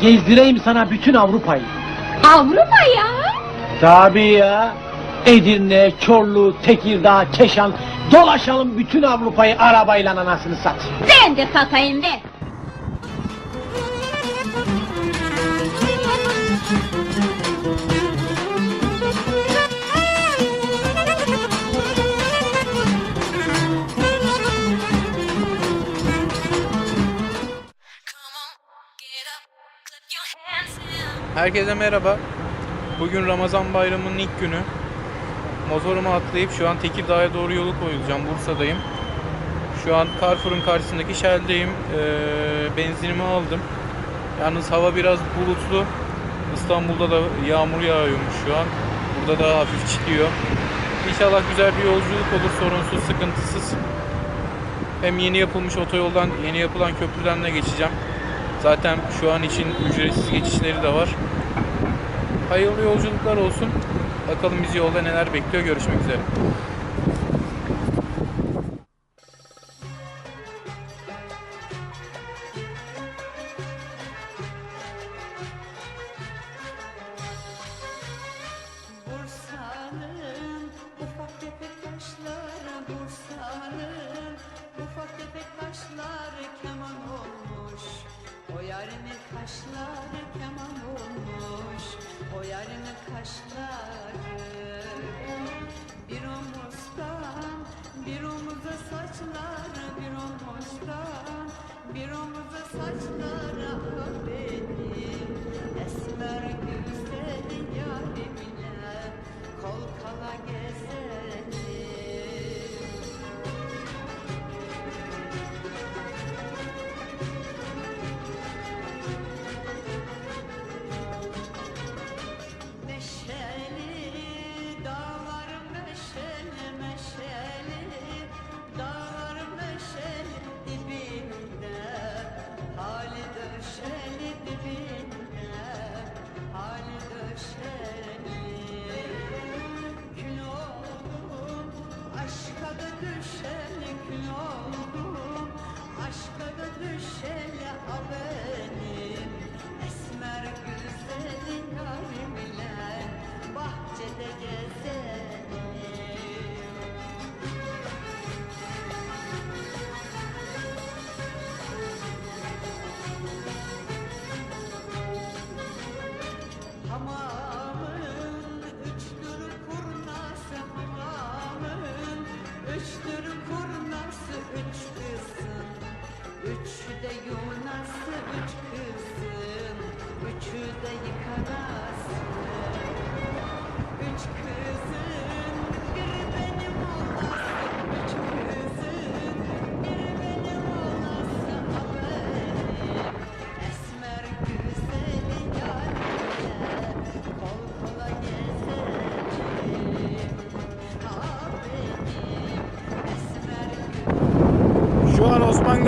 Gezdireyim sana bütün Avrupa'yı. Avrupa ya. Tabii ya. Edirne, Çorlu, Tekirdağ, Keşan. Dolaşalım bütün Avrupa'yı arabayla anasını sat. Ben de satayım ver. Herkese merhaba. Bugün Ramazan bayramının ilk günü. Motoruma atlayıp şu an Tekirdağ'a doğru yolu koyulacağım. Bursa'dayım. Şu an Carrefour'un karşısındaki Shell'deyim. Ee, benzinimi aldım. Yalnız hava biraz bulutlu. İstanbul'da da yağmur yağıyormuş şu an. Burada da hafif çıkıyor. İnşallah güzel bir yolculuk olur sorunsuz, sıkıntısız. Hem yeni yapılmış otoyoldan, yeni yapılan köprüden de geçeceğim. Zaten şu an için ücretsiz geçişleri de var. Hayırlı yolculuklar olsun. Bakalım bizi yolda neler bekliyor. Görüşmek üzere. Bursa'nın ufak tefek taşları keman olmuş. O yarının kaşları keman olmuş. O yarının kaşları Bir omuzdan bir omuza saçları Bir omuzdan bir omuza saçları Ah benim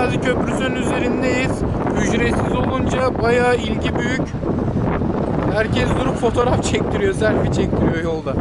Gazi Köprüsü'nün üzerindeyiz. Ücretsiz olunca bayağı ilgi büyük. Herkes durup fotoğraf çektiriyor, selfie çektiriyor yolda.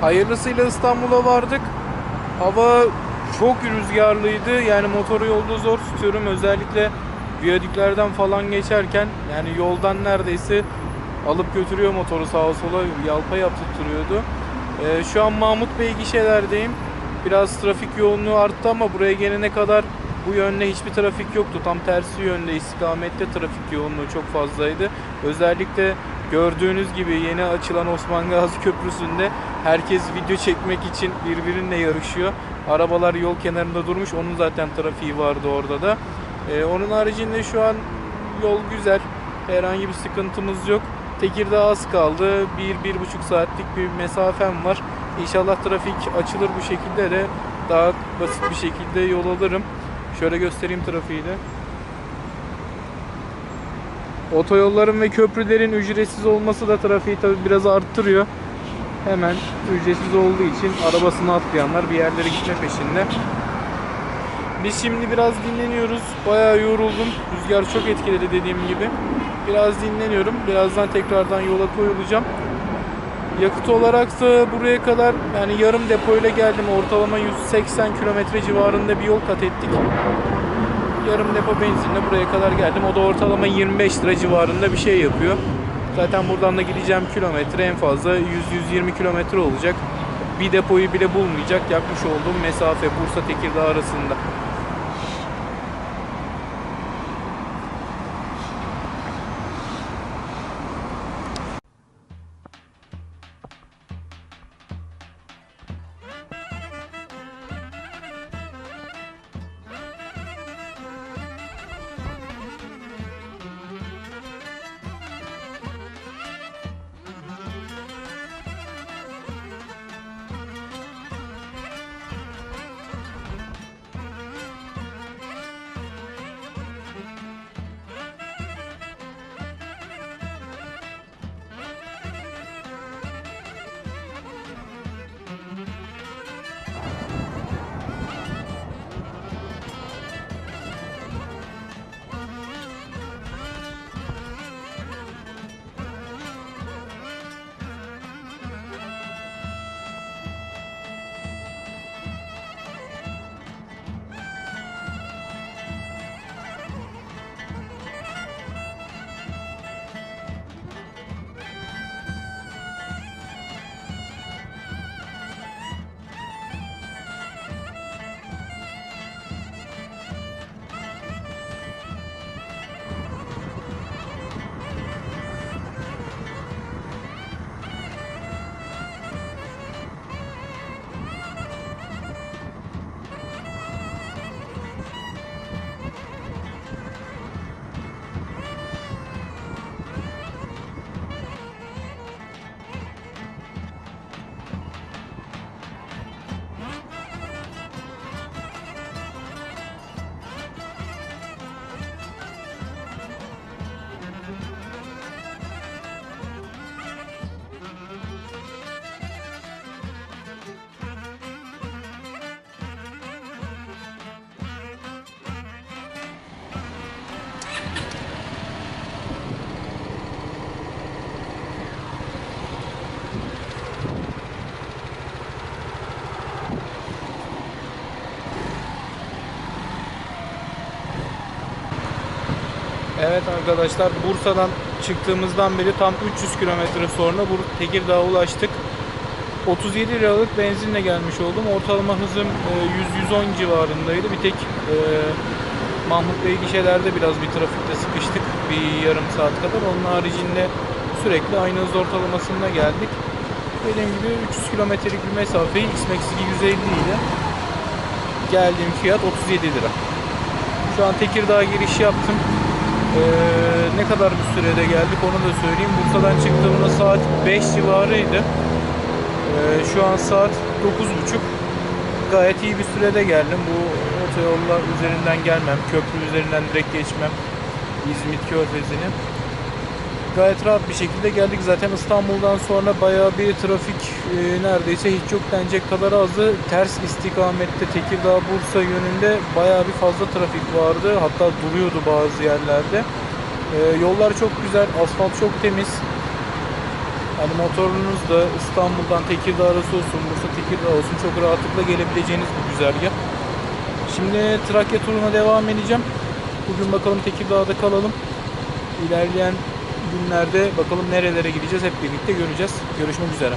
Hayırlısıyla İstanbul'a vardık. Hava çok rüzgarlıydı. Yani motoru yolda zor tutuyorum. Özellikle viyadüklerden falan geçerken yani yoldan neredeyse alıp götürüyor motoru sağa sola yalpa yaptırtıyordu. Ee, şu an Mahmut Bey gişelerdeyim. Biraz trafik yoğunluğu arttı ama buraya gelene kadar bu yönde hiçbir trafik yoktu. Tam tersi yönde istikamette trafik yoğunluğu çok fazlaydı. Özellikle gördüğünüz gibi yeni açılan Osman Gazi Köprüsü'nde herkes video çekmek için birbirine yarışıyor. Arabalar yol kenarında durmuş. Onun zaten trafiği vardı orada da. Ee, onun haricinde şu an yol güzel. Herhangi bir sıkıntımız yok. Tekirdağ az kaldı. 1-1,5 saatlik bir mesafem var. İnşallah trafik açılır bu şekilde de daha basit bir şekilde yol alırım. Şöyle göstereyim trafiği de. Otoyolların ve köprülerin ücretsiz olması da trafiği tabi biraz arttırıyor. Hemen ücretsiz olduğu için arabasını atlayanlar bir yerlere gitme peşinde. Biz şimdi biraz dinleniyoruz. Bayağı yoruldum. Rüzgar çok etkiledi dediğim gibi. Biraz dinleniyorum. Birazdan tekrardan yola koyulacağım. Yakıt olarak da buraya kadar yani yarım depoyla geldim. Ortalama 180 kilometre civarında bir yol kat ettik. Yarım depo benzinle buraya kadar geldim. O da ortalama 25 lira civarında bir şey yapıyor. Zaten buradan da gideceğim kilometre en fazla 100-120 kilometre olacak. Bir depoyu bile bulmayacak yapmış olduğum mesafe Bursa Tekirdağ arasında. Evet arkadaşlar Bursa'dan çıktığımızdan beri tam 300 kilometre sonra Tekirdağ'a ulaştık. 37 liralık benzinle gelmiş oldum. Ortalama hızım e, 100-110 civarındaydı. Bir tek e, Mahmut Bey gişelerde biraz bir trafikte sıkıştık. Bir yarım saat kadar. Onun haricinde sürekli aynı hız ortalamasında geldik. Dediğim gibi 300 kilometrelik bir mesafeyi X-Max 250 ile geldiğim fiyat 37 lira. Şu an Tekirdağ giriş yaptım. Ee, ne kadar bir sürede geldik onu da söyleyeyim. Bursa'dan çıktığımda saat 5 civarıydı. Ee, şu an saat 9.30. Gayet iyi bir sürede geldim. Bu otoyollar üzerinden gelmem. Köprü üzerinden direkt geçmem. İzmit Körfezi'ni. Gayet rahat bir şekilde geldik. Zaten İstanbul'dan sonra bayağı bir trafik e, neredeyse hiç yok denecek kadar azdı. Ters istikamette Tekirdağ Bursa yönünde bayağı bir fazla trafik vardı. Hatta duruyordu bazı yerlerde. E, yollar çok güzel, asfalt çok temiz. Hani motorunuz da İstanbul'dan Tekirdağ arası olsun, Bursa Tekirdağ olsun çok rahatlıkla gelebileceğiniz bir güzergah. Şimdi Trakya turuna devam edeceğim. Bugün bakalım Tekirdağ'da kalalım. İlerleyen günlerde bakalım nerelere gideceğiz hep birlikte göreceğiz. Görüşmek üzere.